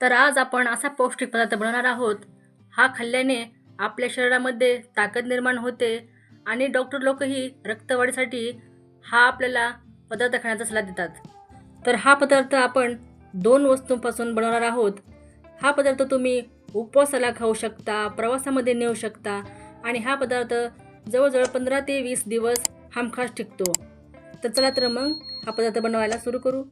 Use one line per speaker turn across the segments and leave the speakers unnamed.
तर आज आपण असा पौष्टिक पदार्थ बनवणार आहोत. हा खाल्ल्याने आपल्या शरीरामध्ये ताकद निर्माण होते आणि डॉक्टर लोकही रक्तवाढीसाठी हा आपल्याला पदार्थ खाण्याचा सल्ला देतात. तर हा पदार्थ आपण दोन वस्तूंपासून बनवणार आहोत. हा पदार्थ तुम्ही उपवासाला खाऊ शकता प्रवासामध्ये नेऊ शकता आणि हा पदार्थ जवळजवळ पंधरा ते वीस दिवस हमखास टिकतो. तर चला तर मग हा पदार्थ बनवायला सुरू करू.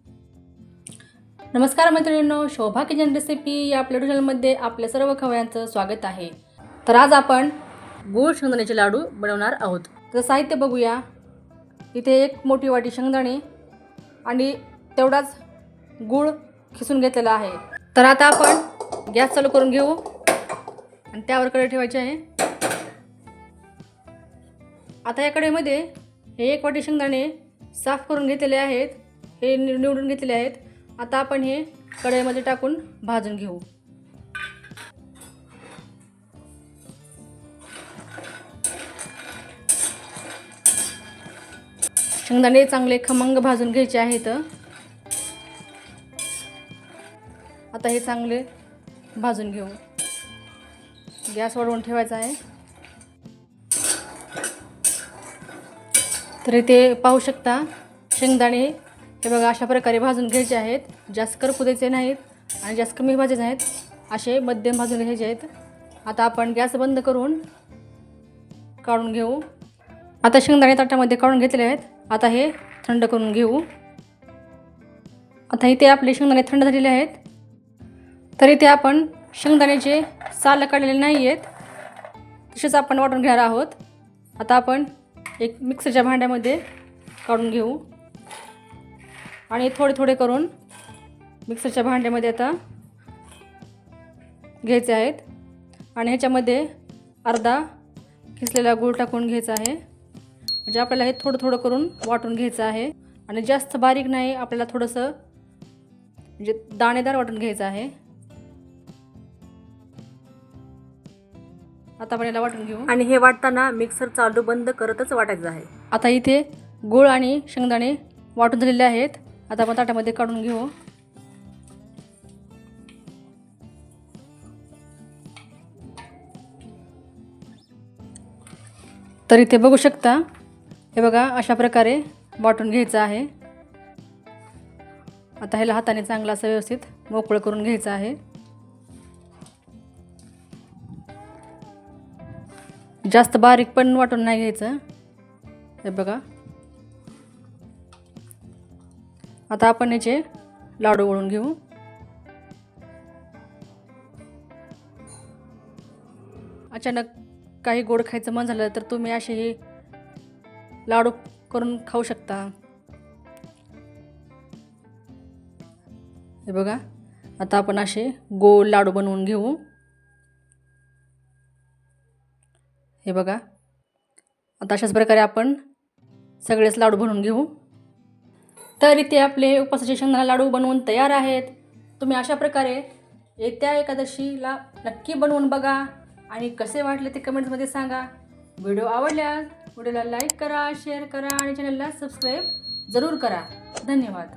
नमस्कार मैत्रिणींनो शोभा किचन रेसिपी या आपल्या चॅनलमध्ये आपल्या सर्व खवयांचं स्वागत आहे. तर आज आपण गूळ शेंगदाण्याचे लाडू बनवणार आहोत. तर साहित्य बघूया. इथे एक मोठी वाटी शेंगदाणे आणि तेवढाच गूळ खिसून घेतलेला आहे. तर आता आपण गॅस चालू करून घेऊ. आणि त्यावर कडे ठेवायची आहे. आता या कढईमध्ये हे एक वाटी शेंगदाणे साफ करून घेतलेले आहेत. हे नि- निवडून घेतलेले आहेत. आता आपण हे कढईमध्ये टाकून भाजून घेऊ. शेंगदाणे चांगले खमंग भाजून घ्यायचे आहेत. आता हे चांगले भाजून घेऊ. गॅस वाढवून ठेवायचा आहे. तर इथे पाहू शकता शेंगदाणे हे बघा अशा प्रकारे भाजून घ्यायचे आहेत. जास्त कर कुदायचे नाहीत आणि जास्त कमी भाजायचे नाहीत. असे मध्यम भाजून घ्यायचे आहेत. आता आपण गॅस बंद करून काढून घेऊ. आता शेंगदाणे ताटामध्ये काढून घेतले आहेत. आता हे थंड करून घेऊ. आता इथे आपले शेंगदाणे थंड झालेले आहेत. तर इथे आपण शेंगदाण्याचे साल काढलेले नाही आहेत. तसेच आपण वाटून घेणार आहोत. आता आपण एक मिक्सरच्या भांड्यामध्ये काढून घेऊ. आणि थोडे थोडे करून मिक्सरच्या भांड्यामध्ये आता घ्यायचे आहेत. आणि ह्याच्यामध्ये अर्धा किसलेला गूळ टाकून घ्यायचा आहे. म्हणजे आपल्याला हे थोडं थोडं करून वाटून घ्यायचं आहे. आणि जास्त बारीक नाही आपल्याला थोडंसं म्हणजे दाणेदार वाटून घ्यायचं आहे. आता आपण याला वाटून घेऊ. आणि हे वाटताना मिक्सर चालू बंद करतच वाटायचं आहे. आता इथे गूळ आणि शेंगदाणे वाटून झालेले आहेत. आता आपण ताटामध्ये काढून घेऊ. तर इथे बघू शकता हे बघा अशा प्रकारे वाटून घ्यायचं आहे. आता ह्याला हाताने चांगला असं व्यवस्थित मोकळं करून घ्यायचं आहे. जास्त बारीक पण वाटून नाही घ्यायचं. हे बघा आता आपण याचे लाडू वळून घेऊ. अचानक काही गोड खायचं मन झालं तर तुम्ही असे हे लाडू करून खाऊ शकता. हे बघा आता आपण असे गोल लाडू बनवून घेऊ. हे बघा आता अशाच प्रकारे आपण सगळेच लाडू बनवून घेऊ. तर इथे आपले उपासाचे शेंगदाणा लाडू बनवून तयार आहेत. तुम्ही अशा प्रकारे येत्या एकादशीला नक्की बनवून बघा आणि कसे वाटले ते कमेंट्समध्ये सांगा. व्हिडिओ आवडल्यास व्हिडिओला लाईक करा शेअर करा आणि चॅनलला सबस्क्राईब जरूर करा. धन्यवाद.